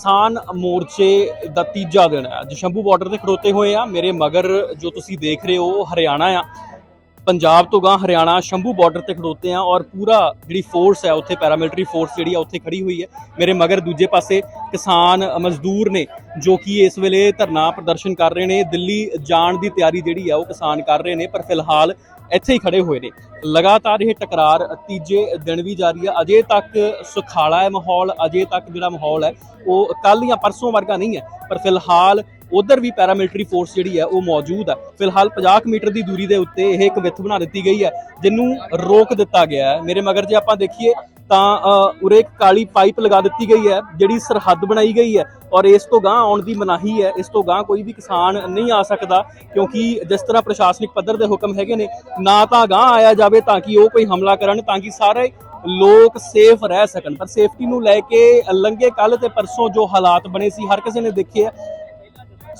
ਕਿਸਾਨ ਮੋਰਚੇ ਦਾ ਤੀਜਾ ਦਿਨ ਹੈ। ਅੱਜ ਸ਼ੰਭੂ ਬਾਰਡਰ ਤੇ ਖੜੋਤੇ ਹੋਏ ਆ। ਮੇਰੇ ਮਗਰ ਜੋ ਤੁਸੀਂ ਦੇਖ ਰਹੇ ਹੋ ਹਰਿਆਣਾ ਆ। ਪੰਜਾਬ ਤੋਂ ਗਾਂ ਹਰਿਆਣਾ ਸ਼ੰਭੂ ਬਾਰਡਰ ਤੇ ਖੜੋਤੇ ਆ ਔਰ ਪੂਰਾ ਜਿਹੜੀ ਫੋਰਸ ਹੈ, ਉੱਥੇ ਪੈਰਾਮਿਲਟਰੀ ਫੋਰਸ ਜਿਹੜੀ ਆ, ਉੱਥੇ ਖੜੀ ਹੋਈ ਹੈ। ਮੇਰੇ ਮਗਰ ਦੂਜੇ ਪਾਸੇ ਕਿਸਾਨ ਮਜ਼ਦੂਰ ਨੇ, ਜੋ ਕਿ ਇਸ ਵੇਲੇ ਧਰਨਾ ਪ੍ਰਦਰਸ਼ਨ ਕਰ ਰਹੇ ਨੇ। ਦਿੱਲੀ ਜਾਣ ਦੀ ਤਿਆਰੀ ਜਿਹੜੀ ਆ, ਉਹ ਕਿਸਾਨ ਕਰ ਰਹੇ ਨੇ। ਪਰ ਫਿਲਹਾਲ ਇੱਥੇ ਹੀ ਖੜੇ ਹੋਏ ਨੇ। ਲਗਾਤਾਰ ਇਹ ਟਕਰਾਰ ਤੀਜੇ ਦਿਨ ਵੀ ਜਾਰੀ ਹੈ ਅਜੇ ਤੱਕ ਸੁਖਾਲਾ ਹੈ ਮਾਹੌਲ, ਅਜੇ ਤੱਕ ਜਿਹੜਾ ਮਾਹੌਲ ਹੈ, ਉਹ ਕੱਲ ਜਾਂ ਪਰਸੋਂ ਵਰਗਾ ਨਹੀਂ ਹੈ, ਪਰ ਫਿਲਹਾਲ ਉਧਰ ਵੀ ਪੈਰਾਮਿਲਟਰੀ ਫੋਰਸ ਜਿਹੜੀ ਹੈ, ਉਹ ਮੌਜੂਦ ਹੈ ਫਿਲਹਾਲ 50 ਕੁ ਮੀਟਰ ਦੀ ਦੂਰੀ ਦੇ ਉੱਤੇ ਇਹ ਇੱਕ ਵਿੱਥ ਬਣਾ ਦਿੱਤੀ ਗਈ ਹੈ, ਜਿਹਨੂੰ ਰੋਕ ਦਿੱਤਾ ਗਿਆ ਹੈ। ਮੇਰੇ ਮਗਰ ਜੇ ਆਪਾਂ ਦੇਖੀਏ ਤਾਂ ਉਰੇ ਇੱਕ ਕਾਲੀ ਪਾਈਪ ਲਗਾ ਦਿੱਤੀ ਗਈ ਹੈ, ਜਿਹੜੀ ਸਰਹੱਦ ਬਣਾਈ ਗਈ ਹੈ। ਔਰ ਇਸ ਤੋਂ ਗਾਂ ਆਉਣ ਦੀ ਮਨਾਹੀ ਹੈ। ਇਸ ਤੋਂ ਗਾਂ ਕੋਈ ਵੀ ਕਿਸਾਨ ਨਹੀਂ ਆ ਸਕਦਾ, ਕਿਉਂਕਿ ਜਿਸ ਤਰ੍ਹਾਂ ਪ੍ਰਸ਼ਾਸਨਿਕ ਪੱਧਰ ਦੇ ਹੁਕਮ ਹੈਗੇ ਨੇ, ਨਾ ਤਾਂ ਗਾਂ ਆਇਆ ਜਾਵੇ, ਤਾਂ ਕਿ ਉਹ ਕੋਈ ਹਮਲਾ ਕਰਨ, ਤਾਂ ਕਿ ਸਾਰੇ ਲੋਕ ਸੇਫ ਰਹਿ ਸਕਣ। ਪਰ ਸੇਫਟੀ ਨੂੰ ਲੈ ਕੇ ਲੰਗੇ ਕੱਲ ਤੇ ਪਰਸੋਂ ਜੋ ਹਾਲਾਤ ਬਣੇ ਸੀ, ਹਰ ਕਿਸੇ ਨੇ ਦੇਖੇ ਆ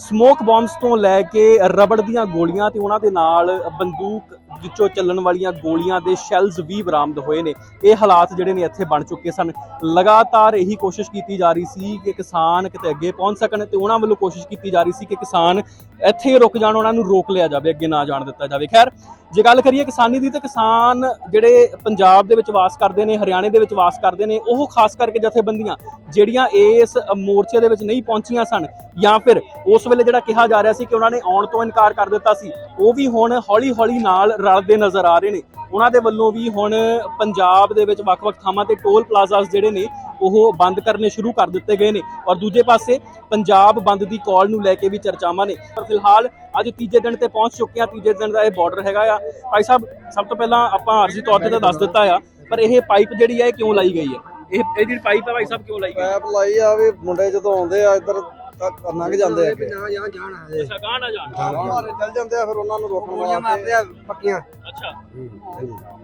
ਸਮੋਕ ਬੰਬਸ ਤੋਂ ਲੈ ਕੇ ਰਬੜ ਦੀਆਂ ਗੋਲੀਆਂ ਤੇ ਉਹਨਾਂ ਦੇ ਨਾਲ ਬੰਦੂਕ ਵਿੱਚੋਂ ਚੱਲਣ ਵਾਲੀਆਂ ਗੋਲੀਆਂ ਦੇ ਸ਼ੈਲਸ ਵੀ ਬਰਾਮਦ ਹੋਏ ਨੇ। ਇਹ ਹਾਲਾਤ ਜਿਹੜੇ ਨੇ ਇੱਥੇ ਬਣ ਚੁੱਕੇ ਸਨ। ਲਗਾਤਾਰ ਇਹੀ ਕੋਸ਼ਿਸ਼ ਕੀਤੀ ਜਾ ਰਹੀ ਸੀ ਕਿ ਕਿਸਾਨ ਕਿਤੇ ਅੱਗੇ ਪਹੁੰਚ ਸਕਣ ਤੇ ਉਹਨਾਂ ਵੱਲੋਂ ਕੋਸ਼ਿਸ਼ ਕੀਤੀ ਜਾ ਰਹੀ ਸੀ ਕਿ ਕਿਸਾਨ ਇੱਥੇ ਰੁਕ ਜਾਣ, ਉਹਨਾਂ ਨੂੰ ਰੋਕ ਲਿਆ ਜਾਵੇ, ਅੱਗੇ ਨਾ ਜਾਣ ਦਿੱਤਾ ਜਾਵੇ। ਖੈਰ, ਜੇ ਗੱਲ ਕਰੀਏ ਕਿਸਾਨੀ ਦੀ ਤਾਂ ਕਿਸਾਨ ਜਿਹੜੇ ਪੰਜਾਬ ਦੇ ਵਿੱਚ ਵਾਸ ਕਰਦੇ ਨੇ, ਹਰਿਆਣੇ ਦੇ ਵਿੱਚ ਵਾਸ ਕਰਦੇ ਨੇ, ਉਹ ਖਾਸ ਕਰਕੇ ਜਥੇਬੰਦੀਆਂ ਜਿਹੜੀਆਂ ਇਸ ਮੋਰਚੇ ਦੇ ਵਿੱਚ ਨਹੀਂ ਪਹੁੰਚੀਆਂ ਸਨ ਜਾਂ ਫਿਰ ਉਸ ਵੇਲੇ ਜਿਹੜਾ ਕਿਹਾ ਜਾ ਰਿਹਾ ਸੀ ਕਿ ਉਹਨਾਂ ਨੇ ਆਉਣ ਤੋਂ ਇਨਕਾਰ ਕਰ ਦਿੱਤਾ ਸੀ, ਉਹ ਵੀ ਹੁਣ ਹੌਲੀ-ਹੌਲੀ ਨਾਲ ਰਲਦੇ ਨਜ਼ਰ ਆ ਰਹੇ ਨੇ। ਉਹਨਾਂ ਦੇ ਵੱਲੋਂ ਵੀ ਹੁਣ ਪੰਜਾਬ ਦੇ ਵਿੱਚ ਵੱਖ-ਵੱਖ ਥਾਵਾਂ ਤੇ ਟੋਲ ਪਲਾਜ਼ਾਸ ਜਿਹੜੇ ਨੇ, ਉਹ ਬੰਦ ਕਰਨੇ ਸ਼ੁਰੂ ਕਰ ਦਿੱਤੇ ਗਏ ਨੇ। ਔਰ ਦੂਜੇ ਪਾਸੇ ਪੰਜਾਬ ਬੰਦ ਦੀ ਕਾਲ ਨੂੰ ਲੈ ਕੇ ਵੀ ਚਰਚਾਵਾਂ ਨੇ। ਪਰ ਫਿਲਹਾਲ ਅੱਜ ਤੀਜੇ ਦਿਨ ਤੇ ਪਹੁੰਚ ਚੁੱਕੇ ਆ ਤੀਜੇ ਦਿਨ ਦਾ ਇਹ ਬਾਰਡਰ ਹੈਗਾ ਆ। ਭਾਈ ਸਾਹਿਬ, ਸਭ ਤੋਂ ਪਹਿਲਾਂ ਆਪਾਂ ਅਰਜ਼ੀ ਤੌਰ ਤੇ ਤਾਂ ਦੱਸ ਦਿੱਤਾ ਆ, ਪਰ ਇਹ ਪਾਈਪ ਜਿਹੜੀ ਆ, ਇਹ ਕਿਉਂ ਲਾਈ ਗਈ ਹੈ ਇਹ ਇਹ ਜਿਹੜੀ ਪਾਈਪ ਹੈ ਭਾਈ ਸਾਹਿਬ, ਕਿਉਂ ਲਾਈ ਗਈ? ਪੈਪ ਲਾਈ ਆ ਵੀ ਮੁੰਡੇ ਜਦੋਂ ਆਉਂਦੇ ਆ ਇੱਧਰ ਤਾਂ ਲੰਘ ਜਾਂਦੇ ਆ ਅੱਗੇ। ਨਾ ਜਾਂ ਜਾਣ ਆ ਜੇ ਅੱਛਾ ਗਾਂ ਨਾ ਜਾਣ। ਮਾਰੇ ਚੱਲ ਜਾਂਦੇ ਆ ਫਿਰ ਉਹਨਾਂ ਨੂੰ ਰੋਕਣ ਗੋਲੀਆਂ ਮਾਰਦੇ ਆ ਪੱਕੀਆਂ। ਅੱਛਾ।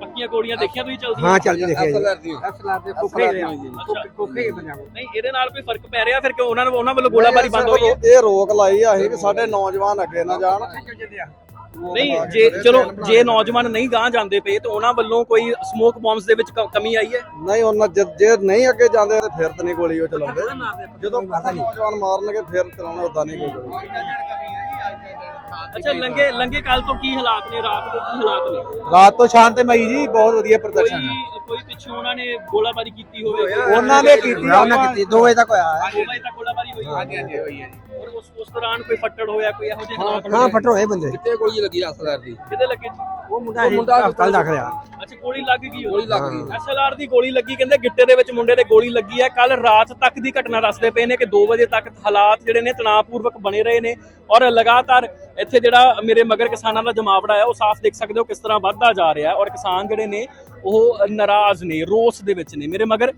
ਪੱਕੀਆਂ ਗੋਲੀਆਂ ਦੇਖੀਆਂ ਤੁਸੀਂ ਚੱਲਦੀਆਂ? ਹਾਂ ਚੱਲ ਜੀ ਦੇਖਿਆ ਜੀ। ਐਸਐਲਆਰ ਦੇ ਕੋਖੇ SLR ਕੋਖੇ ਪੰਜਾਬ ਨਹੀਂ ਇਹਦੇ ਨਾਲ ਕੋਈ ਫ਼ਰਕ ਪੈ ਰਿਹਾ? ਫਿਰ ਕਿਉਂ ਉਹਨਾਂ ਨੂੰ ਉਹਨਾਂ ਵੱਲੋਂ ਗੋਲਾਬਾਰੀ ਬੰਦ ਹੈ? ਇਹ ਰੋਕ ਲਾਈ ਆ ਅਸੀਂ ਕਿ ਸਾਡੇ ਨੌਜਵਾਨ ਅੱਗੇ ਨਾ ਜਾਣ। ਨਹੀਂ ਜੇ ਚਲੋ ਜੇ ਨੌਜਵਾਨ ਨਹੀਂ ਗਾਂ ਜਾਂਦੇ ਪਏ ਤਾਂ ਉਹਨਾਂ ਵੱਲੋਂ ਕੋਈ ਸਮੋਕ ਬੰਬਸ ਦੇ ਵਿੱਚ ਕ- ਕਮੀ ਆਈ ਹੈ? ਨਹੀਂ ਉਹਨਾਂ ਜੇ ਜੇ ਨਹੀਂ ਅੱਗੇ ਜਾਂਦੇ ਤੇ ਫਿਰ ਤਾਂ ਨਹੀਂ ਗੋਲੀ ਉਹ ਚਲਾਉਂਦੇ। ਜਦੋਂ ਨੌਜਵਾਨ ਮਾਰਨਗੇ ਫਿਰ ਚਲਾਉਣਾ ਉਦਾਂ ਨਹੀਂ ਕੋਈ ਗੋਲੀ ਅੱਛਾ ਲੰਗੇ ਲੰਗੇ ਕੱਲ ਤੋਂ ਕੀ ਹਾਲਾਤ ਨੇ? ਰਾਤ ਦੇ ਕੀ ਹਾਲਾਤ ਨੇ? ਰਾਤ ਤੋਂ ਸ਼ਾਂਤਮਈ ਜੀ ਬਹੁਤ ਵਧੀਆ ਪ੍ਰਦਰਸ਼ਨ ਹੈ। ਕੋਈ ਕੋਈ ਪਿੱਛੇ ਉਹਨਾਂ ਨੇ ਗੋਲਾਬਾਰੀ ਕੀਤੀ ਹੋਵੇ। ਉਹਨਾਂ ਨੇ ਕੀਤੀ ਉਹਨਾਂ ਕੀਤੀ 2 ਵਜੇ ਤੱਕ ਹੋਇਆ। ਹੈ। ਦੋ ਵਜੇ ਤੱਕ ਗੋਲਾਬਾਰੀ ਹੋਈ। ਹਾਂਜੀ ਹਾਂਜੀ ਹੋਈ ਹੈ ਜੀ। ਔਰ ਉਸ ਉਸ ਦੌਰਾਨ ਕੋਈ ਫੱਟੜ ਹੋਇਆ ਕੋਈ ਇਹੋ ਜਿਹੇ ਹਾਲਾਤ ਹਾਂ ਫਟਰ ਹੋਏ ਬੰਦੇ। ਕਿੱਥੇ ਗੋਲੀ ਲੱਗੀ ਅਸਲਰ ਦੀ? ਕਿਤੇ ਲੱਗੇ ਜੀ? ਉਹ ਮੁੰਡਾ ਮੁੰਡਾ ਹਸਪਤਾਲ ਦਾਖਲ ਆ ਅੱਛਾ ਗੋਲੀ ਲੱਗ ਗਈ ਗੋਲੀ ਲੱਗ ਗਈ। ਐਸਐਲਆਰ ਦੀ ਗੋਲੀ ਲੱਗੀ ਕਹਿੰਦੇ ਗਿੱਟੇ ਦੇ ਵਿੱਚ ਮੁੰਡੇ ਦੇ ਗੋਲੀ ਲੱਗੀ ਹੈ। ਕੱਲ ਰਾਤ ਤੱਕ ਦੀ ਘਟਨਾ ਦੱਸਦੇ ਪਏ ਨੇ ਕਿ 2 ਵਜੇ ਤੱਕ ਹਾਲਾਤ ਜਿਹੜੇ ਨੇ ਤਣਾਅਪੂਰਵਕ ਬਣੇ ਰਹੇ ਨੇ ਔਰ ਲਗਾਤਾਰ ਇੱਥੇ ਜਿਹੜਾ ਮੇਰੇ ਮਗਰ ਕਿਸਾਨਾਂ ਦਾ ਜਮਾਵੜਾ ਹੈ ਉਹ ਸਾਫ਼ ਦੇਖ ਸਕਦੇ ਹੋ ਕਿਸ ਤਰ੍ਹਾਂ ਵੱਧਦਾ ਜਾ ਰਿਹਾ ਹੈ ਔਰ ਕਿਸਾਨ ਜਿਹੜੇ ਨੇ, ਉਹ ਨਾਰਾਜ਼ ਨੇ, ਰੋਸ ਦੇ ਵਿੱਚ ਨੇ। ਮੇਰੇ ਮਗਰ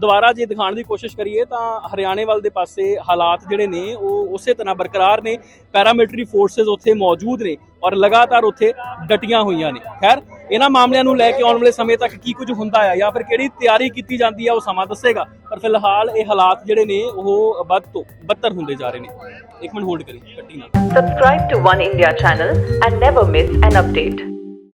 ਦੁਬਾਰਾ ਜੇ ਦਿਖਾਉਣ ਦੀ ਕੋਸ਼ਿਸ਼ ਕਰੀਏ ਤਾਂ ਹਰਿਆਣੇ ਵੱਲ ਦੇ ਪਾਸੇ ਹਾਲਾਤ ਜਿਹੜੇ ਨੇ, ਉਹ ਉਸੇ ਤਰ੍ਹਾਂ ਬਰਕਰਾਰ ਨੇ। ਪੈਰਾਮਿਲਟਰੀ ਫੋਰਸਸ ਉੱਥੇ ਮੌਜੂਦ ਨੇ ਔਰ ਲਗਾਤਾਰ ਉੱਥੇ ਡਟੀਆਂ ਹੋਈਆਂ ਨੇ। ਖੈਰ ਇਹਨਾਂ ਮਾਮਲਿਆਂ ਨੂੰ ਲੈ ਕੇ ਆਉਣ ਵਾਲੇ ਸਮੇਂ ਤੱਕ ਕੀ ਕੁਝ ਹੁੰਦਾ ਹੈ ਜਾਂ ਫਿਰ ਕਿਹੜੀ ਤਿਆਰੀ ਕੀਤੀ ਜਾਂਦੀ ਹੈ ਉਹ ਸਮਾਂ ਦੱਸੇਗਾ। ਪਰ ਫਿਲਹਾਲ ਇਹ ਹਾਲਾਤ ਜਿਹੜੇ ਨੇ, ਉਹ ਵੱਧ ਤੋਂ ਬੱਤਰ ਹੁੰਦੇ ਜਾ ਰਹੇ ਨੇ। ਇੱਕ ਮਿੰਟ ਹੋਲਡ ਕਰੀ ਕੱਟੀ ਨਾ Subscribe to One India channel and never miss an update.